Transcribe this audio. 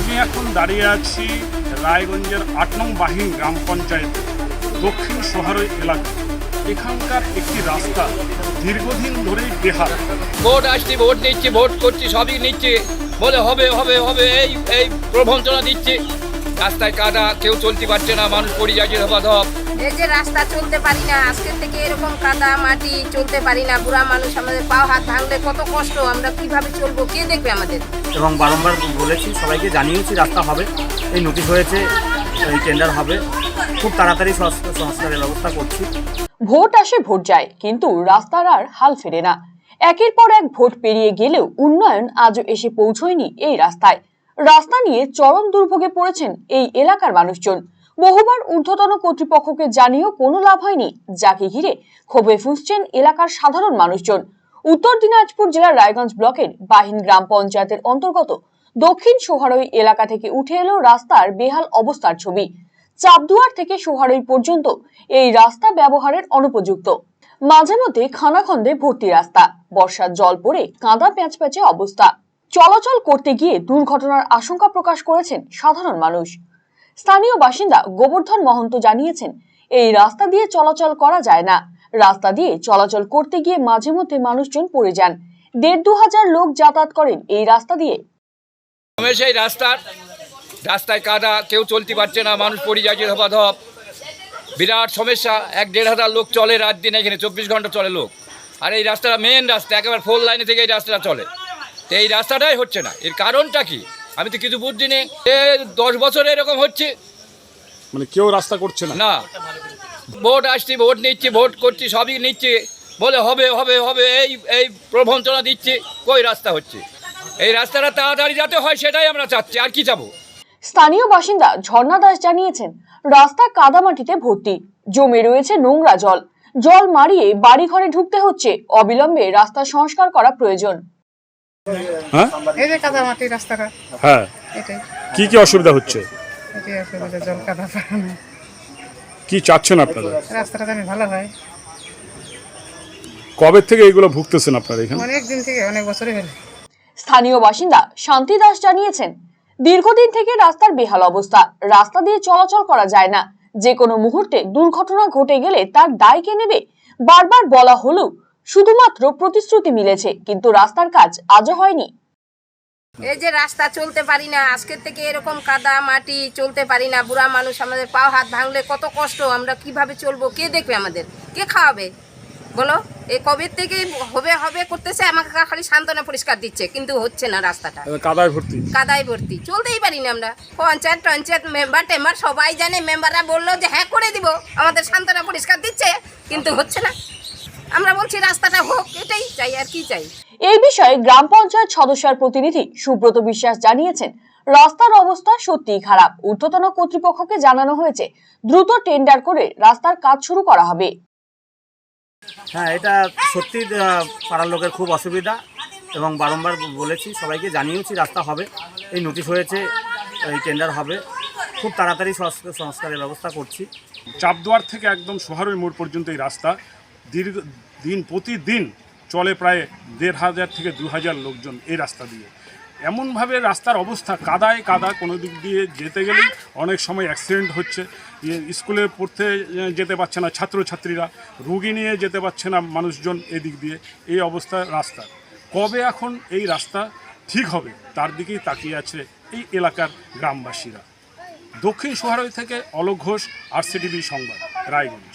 আমি এখন দাঁড়িয়ে আছি রায়গঞ্জের আট নং বাহিন গ্রাম পঞ্চায়েত দক্ষিণ শহরের এলাকা। এখানকার একটি রাস্তা দীর্ঘদিন ধরে বেহাল। ভোট আসছি, ভোট নিচ্ছে, ভোট করছি, সবই নিচ্ছে। বলে হবে হবে হবে, এই এই প্রবঞ্চনা দিচ্ছে। রাস্তায় কাটা কেউ চলতে পারছে না, মানুষ পড়ে যাচ্ছে ধপাধপ। এই যে রাস্তা চলতে পারি না আজকের থেকে এরকম কাদা মাটি চলতে পারি না বুড়া মানুষ আমাদের পাও হাত ভাঙলে কত কষ্ট আমরা কীভাবে চলবো কে দেখবে আমাদের? এবং বারংবার বলেছি সবাইকে জানিয়েছি রাস্তা হবে এই নোটিশ হয়েছে এই টেন্ডার হবে। খুব তাড়াতাড়ি সংস্কারের ব্যবস্থা করছি। ভোট আসে ভোট যায় কিন্তু রাস্তার আর হাল ফেরে না। একের পর এক ভোট পেরিয়ে গেলেও উন্নয়ন আজও এসে পৌঁছয়নি এই রাস্তায়। রাস্তা নিয়ে চরম দুর্ভোগে পড়েছেন এই এলাকার মানুষজন। বহুবার ঊর্ধ্বতন কর্তৃপক্ষকে জানিয়েও কোনো লাভ হয়নি। যাকে ঘিরে ক্ষোভে ফুঁসছেন এলাকার সাধারণ মানুষজন। উত্তর দিনাজপুর জেলার রায়গঞ্জ ব্লকের বাহিন গ্রাম পঞ্চায়েতের অন্তর্গত দক্ষিণ সোহারই এলাকা থেকে উঠে এলো রাস্তার বেহাল অবস্থার ছবি। চাপদুয়ার থেকে সোহারই পর্যন্ত এই রাস্তা ব্যবহারের অনুপযুক্ত। মাঝে মধ্যে খানাখন্দে ভর্তি রাস্তা। বর্ষার জল পড়ে কাঁদা প্যাঁচ প্যাঁচে অবস্থা। চলাচল করতে গিয়ে দুর্ঘটনার আশঙ্কা প্রকাশ করেছেন সাধারণ মানুষ। স্থানীয় বাসিন্দা গোবর্ধন মহন্ত জানিয়েছেন, এই রাস্তা দিয়ে চলাচল করা যায় না। রাস্তা দিয়ে চলাচল করতে গিয়ে মাঝে মধ্যে মানুষজন পড়ে যান। দেড় দু হাজার লোক যাতায়াত করেন এই রাস্তা দিয়ে। সেই রাস্তার, রাস্তায় কাদা, কেউ চলতে পারছে না, মানুষ পড়ে যাচ্ছে ধপাধপ। বিরাট সমস্যা, এক দেড় হাজার লোক চলে রাত দিন এখানে, চব্বিশ ঘণ্টা চলে লোক। আর এই রাস্তাটা মেন রাস্তা, একেবারে ফোর লাইনে থেকে এই রাস্তাটা চলে। তো এই রাস্তাটাই হচ্ছে না। এর কারণটা কি? আমি তো কিছু বুঝছি নে। এ দশ বছরে এরকম হচ্ছে। মানে কেউ রাস্তা করছে না। না। ভোট আসছি ভোট নিচ্ছি ভোট করছি সবই নিচ্ছে। বলে হবে হবে হবে এই এই প্রবঞ্চনা দিচ্ছে। কই রাস্তা হচ্ছে? এই রাস্তাটা তাড়াতাড়ি যাতে হয় সেটাই আমরা চাচ্ছি। আর কি চাবো? স্থানীয় বাসিন্দা ঝর্ণা দাস জানিয়েছেন রাস্তা কাদামাটিতে ভর্তি জমে রয়েছে নোংরা জল। জল মারিয়ে বাড়ি ঘরে ঢুকতে হচ্ছে। অবিলম্বে রাস্তা সংস্কার করা প্রয়োজন। হ্যাঁ? এই যে কাদা মাটি রাস্তাটা হ্যাঁ। এটাই। কি কি অসুবিধা হচ্ছে? এটাই অসুবিধা জল কাদা কি চাচ্ছেন আপনারা? রাস্তাটা জানি ভালো হয়। কবে থেকে এইগুলো ভুগতেছেন আপনারা এখানে? অনেক দিন থেকে অনেক বছরই হলো। স্থানীয় বাসিন্দা শান্তি দাস জানিয়েছেন দীর্ঘদিন থেকে রাস্তার বেহাল অবস্থা রাস্তা দিয়ে চলাচল করা যায় না। যে কোনো মুহূর্তে দুর্ঘটনা ঘটে গেলে তার দায় কে নেবে? বারবার বলা হলেও শুধুমাত্র প্রতিশ্রুতি মিলেছে কিন্তু রাস্তার কাজ আজও হয়নি। এই যে রাস্তা চলতে পারি না আজকের থেকে এরকম কাদা মাটি চলতে পারি না বুড়া মানুষ আমাদের পাও হাত ভাঙলে কত কষ্ট আমরা কীভাবে চলবো কে দেখবে আমাদের কে খাওয়াবে? বলো এই কবে থেকে হবে হবে করতেছে আমাকে খালি সান্ত্বনা পরিষ্কার দিচ্ছে কিন্তু হচ্ছে না রাস্তাটা। কাদায় ভর্তি। কাদায় ভর্তি চলতেই পারি না আমরা। পঞ্চায়েত টঞ্চায়েত মেম্বার টেম্বার সবাই জানে মেম্বাররা বলল যে হ্যাঁ করে দিব। আমাদের সান্ত্বনা পরিষ্কার দিচ্ছে কিন্তু হচ্ছে না। আমরা বলছি রাস্তাটা হোক এটাই চাই আর কি চাই? এই বিষয়ে গ্রাম পঞ্চায়েত সদস্যের প্রতিনিধি সুব্রত বিশ্বাস জানিয়েছেন রাস্তার অবস্থা সত্যিই খারাপ। ঊর্ধ্বতন কর্তৃপক্ষকে জানানো হয়েছে দ্রুত টেন্ডার করে রাস্তার কাজ শুরু করা হবে। হ্যাঁ এটা সত্যি পাড়ার লোকের খুব অসুবিধা এবং বারংবার বলেছি সবাইকে জানিয়েছি রাস্তা হবে। এই নোটিশ হয়েছে এই টেন্ডার হবে। খুব তাড়াতাড়ি সংস্কারের ব্যবস্থা করছি। চাপদুয়ার থেকে একদম সোহারই মোড় পর্যন্ত এই রাস্তা। দীর্ঘ দিন প্রতিদিন চলে প্রায় দেড় হাজার থেকে দু হাজার লোকজন এই রাস্তা দিয়ে। এমনভাবে রাস্তার অবস্থা, কাদায় কাদা কোনো দিক দিয়ে যেতে গেলেই অনেক সময় অ্যাক্সিডেন্ট হচ্ছে। ইয়ে স্কুলে পড়তে যেতে পারছে না ছাত্রছাত্রীরা, রুগী নিয়ে যেতে পারছে না মানুষজন এদিক দিয়ে। এই অবস্থা রাস্তা কবে এখন এই রাস্তা ঠিক হবে তার দিকেই তাকিয়ে আছে এই এলাকার গ্রামবাসীরা। দক্ষিণ সোহারই থেকে অলোক ঘোষ আরসিটিভি সংবাদ, রায়গঞ্জ।